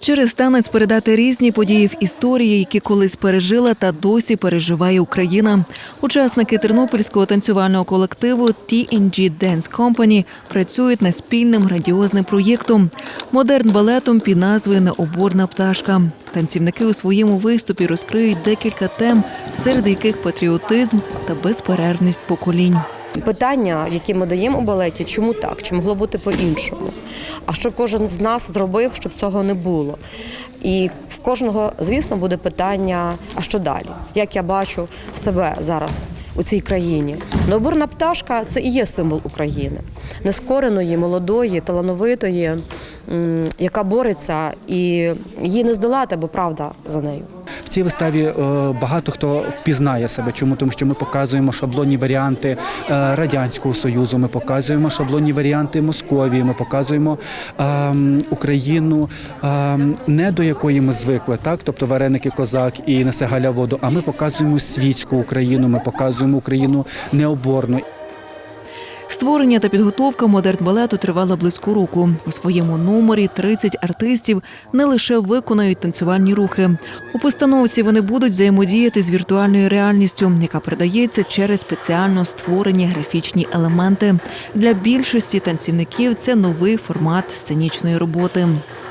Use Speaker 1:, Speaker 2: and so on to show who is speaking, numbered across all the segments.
Speaker 1: Через танець передати різні події в історії, які колись пережила та досі переживає Україна. Учасники тернопільського танцювального колективу TNG Dance Company працюють над спільним грандіозним проєктом модерн балетом під назвою Необорна пташка. Танцівники у своєму виступі розкриють декілька тем, серед яких патріотизм та безперервність поколінь.
Speaker 2: Питання, які ми даємо у балеті, чому так? Чи могло бути по-іншому? А що кожен з нас зробив, щоб цього не було? І в кожного, звісно, буде питання: а що далі? Як я бачу себе зараз у цій країні? Необорна пташка це і є символ України, нескореної, молодої, талановитої, яка бореться, і її не здолати, бо правда за нею.
Speaker 3: В цій виставі е, багато хто впізнає себе. Чому? Тому що ми показуємо шаблонні варіанти е, Радянського Союзу, ми показуємо шаблонні варіанти Московії, ми показуємо ем, Україну ем, не до якої ми звикли, так тобто вареники козак і несе Галя воду. А ми показуємо світську Україну, ми показуємо Україну необорну.
Speaker 1: Створення та підготовка модерн балету тривала близько року. У своєму номері 30 артистів не лише виконають танцювальні рухи. У постановці вони будуть взаємодіяти з віртуальною реальністю, яка передається через спеціально створені графічні елементи. Для більшості танцівників це новий формат сценічної роботи.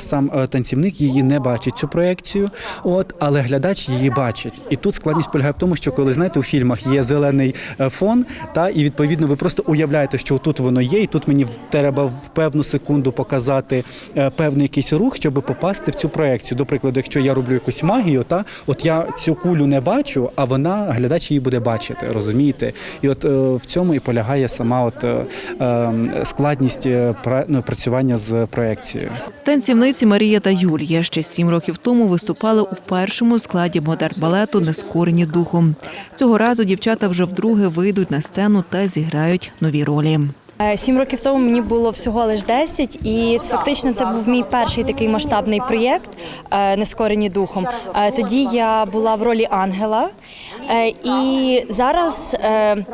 Speaker 3: Сам е, танцівник її не бачить цю проекцію, от але глядач її бачить. І тут складність полягає в тому, що коли знаєте, у фільмах є зелений е, фон, та і відповідно ви просто уявляєте, що тут воно є, і тут мені треба в певну секунду показати е, певний якийсь рух, щоб попасти в цю проекцію. До прикладу, якщо я роблю якусь магію, та от я цю кулю не бачу, а вона глядач її буде бачити, розумієте? І от в цьому і полягає сама от е, е, складність ну, працювання з проекцією.
Speaker 1: Танцівниці Марія та Юлія ще сім років тому виступали у першому складі модерн балету Нескорені духом. Цього разу дівчата вже вдруге вийдуть на сцену та зіграють нові ролі.
Speaker 4: Е, Сім років тому мені було всього лиш 10, і це, фактично це був мій перший такий масштабний проєкт е, «Нескорені духом. Е, Тоді я була в ролі ангела. І зараз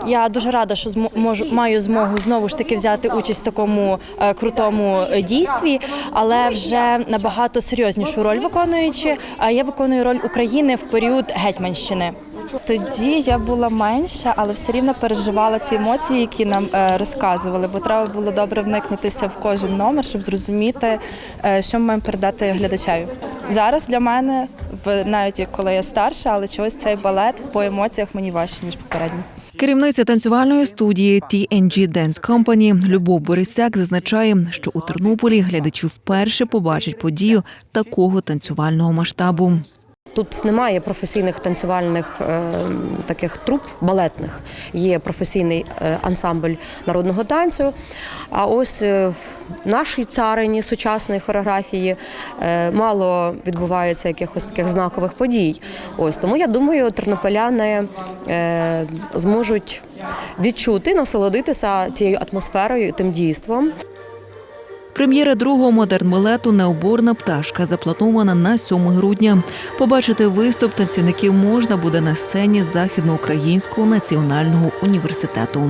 Speaker 4: я дуже рада, що змо- можу маю змогу знову ж таки взяти участь в такому крутому дійстві, але вже набагато серйознішу роль виконуючи. Я виконую роль України в період гетьманщини.
Speaker 5: Тоді я була менша, але все рівно переживала ці емоції, які нам е, розказували, бо треба було добре вникнутися в кожен номер, щоб зрозуміти, е, що ми маємо передати глядачеві. Зараз для мене, навіть коли я старша, але чогось цей балет по емоціях мені важче ніж попередній.
Speaker 1: Керівниця танцювальної студії TNG Dance Company Любов Борисяк зазначає, що у Тернополі глядачі вперше побачать подію такого танцювального масштабу.
Speaker 2: Тут немає професійних танцювальних е, таких труп балетних. Є професійний е, ансамбль народного танцю. А ось е, в нашій царині сучасної хореографії мало відбувається якихось таких знакових подій. Ось тому я думаю, тернополяни зможуть відчути, насолодитися тією атмосферою, тим дійством.
Speaker 1: Прем'єра другого модерн балету Необорна пташка запланована на 7 грудня. Побачити виступ танцівників можна буде на сцені Західноукраїнського національного університету.